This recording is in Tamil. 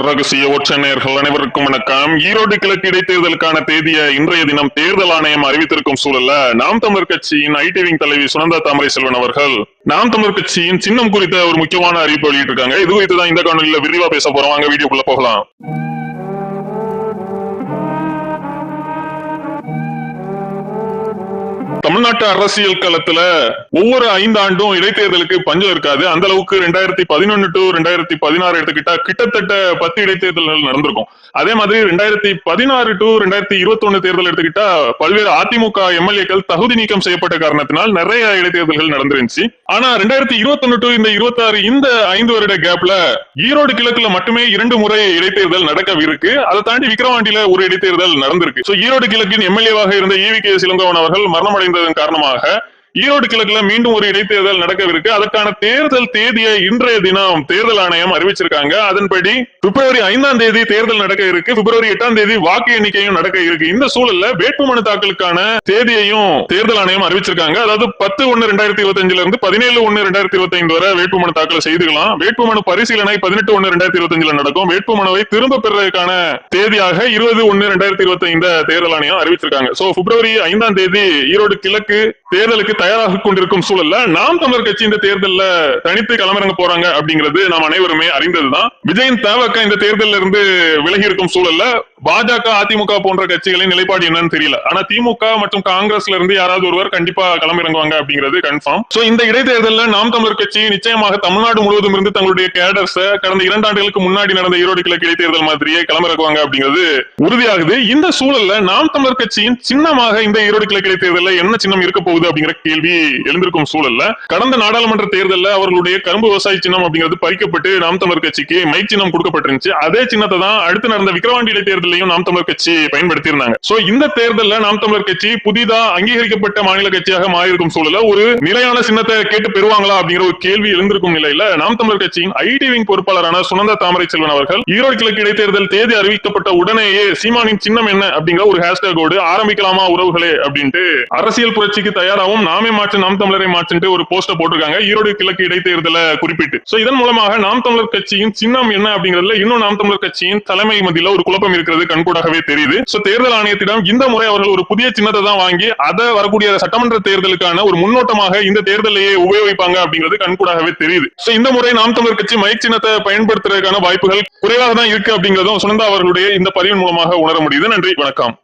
ரகசிய ஒற்ற நேர்கள் அனைவருக்கும் வணக்கம். ஈரோடு கிழக்கு இடைத்தேர்தலுக்கான தேதியை இன்றைய தினம் தேர்தல் ஆணையம் அறிவித்திருக்கும் சூழல்ல நாம் தமிழர் கட்சியின் ஐடி விங் தலைவி சுனந்தா தாமரை செல்வன் அவர்கள் நாம் தமிழர் கட்சியின் சின்னம் குறித்த ஒரு முக்கியமான அறிவிப்பு வெளியிட்டிருக்காங்க. இது குறித்து தான் இந்த காணொலியில விரிவா பேச போறோம். வாங்க வீடியோக்குள்ள போகலாம். தமிழ்நாட்டு அரசியல் களத்துல ஒவ்வொரு ஐந்தாண்டும் இடைத்தேர்தலுக்கு பஞ்சம் இருக்காது. அந்த அளவுக்கு ரெண்டாயிரத்தி பதினொன்னு டு ரெண்டாயிரத்தி பதினாறு எடுத்துக்கிட்டா கிட்டத்தட்ட பத்து இடைத்தேர்தல்கள் நடந்திருக்கும். அதே மாதிரி ரெண்டாயிரத்தி பதினாறு டு ரெண்டாயிரத்தி இருபத்தி ஒண்ணு தேர்தல் எடுத்துக்கிட்டா பல்வேறு அதிமுக எம்எல்ஏக்கள் தகுதி நீக்கம் செய்யப்பட்ட காரணத்தினால் நிறைய இடைத்தேர்தல்கள் நடந்துருந்துச்சு. ஆனா ரெண்டாயிரத்தி இருபத்தி ஒன்னு டு இந்த இருபத்தி ஆறு இந்த ஐந்து வருட கேப்ல ஈரோடு கிழக்குல மட்டுமே இரண்டு முறை இடைத்தேர்தல் நடக்கவிருக்கு. அதை தாண்டி விக்கிரவாண்டியில ஒரு இடைத்தேர்தல் நடந்திருக்கு. ஈரோடு கிழக்கின் எம்எல்ஏவாக இருந்த ஈவி கே சிலங்கோவன் அவர்கள் மரணமடைந்ததன் காரணமாக ஈரோடு கிழக்குல மீண்டும் ஒரு இடைத்தேர்தல் நடக்கவிருக்கு. அதற்கான தேர்தல் தேதியை இன்றைய தினம் தேர்தல் ஆணையம் அறிவிச்சிருக்காங்க. அதன்படி பிப்ரவரி ஐந்தாம் தேதி தேர்தல் நடக்க இருக்கு. பிப்ரவரி எட்டாம் தேதி வாக்கு எண்ணிக்கையும் நடக்க இருக்கு. இந்த சூழல்ல வேட்புமனு தாக்கலுக்கான தேதியையும் தேர்தல் ஆணையம் அறிவிச்சிருக்காங்க. அதாவது பத்து ஒன்னு ரெண்டாயிரத்தி இருபத்தஞ்சுல இருந்து பதினேழு ஒன்னு ரெண்டாயிரத்தி இருபத்தி ஐந்து வரை வேட்புமனு தாக்கல் செய்துக்கலாம். வேட்புமனு பரிசீலனை பதினெட்டு ஒன்னு ரெண்டாயிரத்தி இருபத்தஞ்சுல நடக்கும். வேட்புமனுவை திரும்ப பெறுவதற்கான தேதியாக இருபது ஒன்னு ரெண்டாயிரத்தி இருபத்தி ஐந்து தேர்தல் ஆணையம் அறிவிச்சிருக்காங்க. சோ பிப்ரவரி ஐந்தாம் தேதி ஈரோடு கிழக்கு தேர்தலுக்கு தயாராக கொண்டிருக்கும் சூழல்ல நாம் தமிழர் கட்சி இந்த தேர்தல்ல தனித்து களமிறங்க போறாங்க அப்படிங்கிறது நாம் அனைவருமே அறிந்ததுதான். விஜயன் தேவக்க இந்த தேர்தலில் இருந்து விலகி இருக்கும் சூழல்ல பாஜக அதிமுக போன்ற கட்சிகளின் நிலைப்பாடு என்னன்னு தெரியல. ஆனா திமுக மற்றும் காங்கிரஸ்ல இருந்து யாராவது ஒருவர் கண்டிப்பா களமிறங்குவாங்க அப்படிங்கிறது கன்ஃபார்ம் சோ இந்த இடைத்தேர்தலில் நாம் தமிழர் கட்சி நிச்சயமாக தமிழ்நாடு முழுவதும் இருந்து தங்களுடைய கேடர்ஸ் கடந்த இரண்டு ஆண்டுகளுக்கு முன்னாடி நடந்த ஈரோடு கிழக்கு இடைத்தேர்தல் மாதிரியே களமிறங்குவாங்க அப்படிங்கிறது உறுதியாகுது. இந்த சூழல்ல நாம் தமிழர் கட்சியின் சின்னமாக இந்த ஈரோடு கிழக்கு இடைத்தேர்தலில் என்ன சின்னம் இருக்க போகுது அப்படிங்கிற கேள்வி எழுந்திருக்கும் சூழல்ல கடந்த நாடாளுமன்ற தேர்தலில் அவர்களுடைய கரும்பு விவசாய சின்னம் அப்படிங்கிறது பறிக்கப்பட்டு நாம் தமிழர் கட்சிக்கு மைக் சின்னம் கொடுக்கப்பட்டிருந்துச்சு. அதே சின்னத்தை தான் அடுத்து நடந்த விக்கிரவாண்டி தேர்தலையும் நாம் தமிழர் கட்சி பயன்படுத்தியிருந்தாங்க. சோ இந்த தேர்தலில் நாம் தமிழர் கட்சி புதிதா அங்கீகரிக்கப்பட்ட மாநில கட்சியாக மாறியிருக்கும் சூழல ஒரு நிலையான சின்னத்தை கேட்டு பெறுவாங்களா அப்படிங்கிற ஒரு கேள்வி எழுந்திருக்கும் நிலையில நாம் தமிழர் கட்சியின் ஐடி விங் பொறுப்பாளரான சுனந்த தாமரை செல்வன் அவர்கள் ஈரோடு கிழக்கு இடைத்தேர்தல் தேதி அறிவிக்கப்பட்ட உடனேயே சீமானின் சின்னம் என்ன அப்படிங்கிற ஒரு ஹேஷ்டேகோடு ஆரம்பிக்கலாமா உறவுகளே அப்படின்ட்டு அரசியல் புரட்சிக்கு தயாராகவும் நாம் மாற்று நாம் தமிழரை மாற்றுன்ட்டு ஒரு போஸ்டர் போட்டிருக்காங்க. ஈரோடு கிழக்கு இடைத்தேர்தல குறிப்பிட்டு. சோ இதன் மூலமாக நாம் தமிழர் கட்சியின் சின்னம் என்ன அப்படிங்கறதுல இன்னும் நாம் தமிழர் கட்சியின் தலைமை மத்தியில ஒரு குழப்பம் இருக்கிறது கண்கூடாகவே தெரியுது. சோ தேர்தல் ஆணையத்திடம் இந்த முறை அவர்கள் ஒரு புதிய சின்னத்தை தான் வாங்கி அதை வரக்கூடிய சட்டமன்ற தேர்தலுக்கான ஒரு முன்னோட்டமாக இந்த தேர்தலையே உபயோகிப்பாங்க அப்படிங்கிறது கண்கூடாகவே தெரியுது. சோ இந்த முறை நாம் தமிழர் கட்சி மைக் சின்னத்தை பயன்படுத்துறதுக்கான வாய்ப்புகள் குறைவாக தான் இருக்கு அப்படிங்கறதும் சுனந்தா அவர்களுடைய இந்த பதிவின் மூலமாக உணர முடியுது. நன்றி வணக்கம்.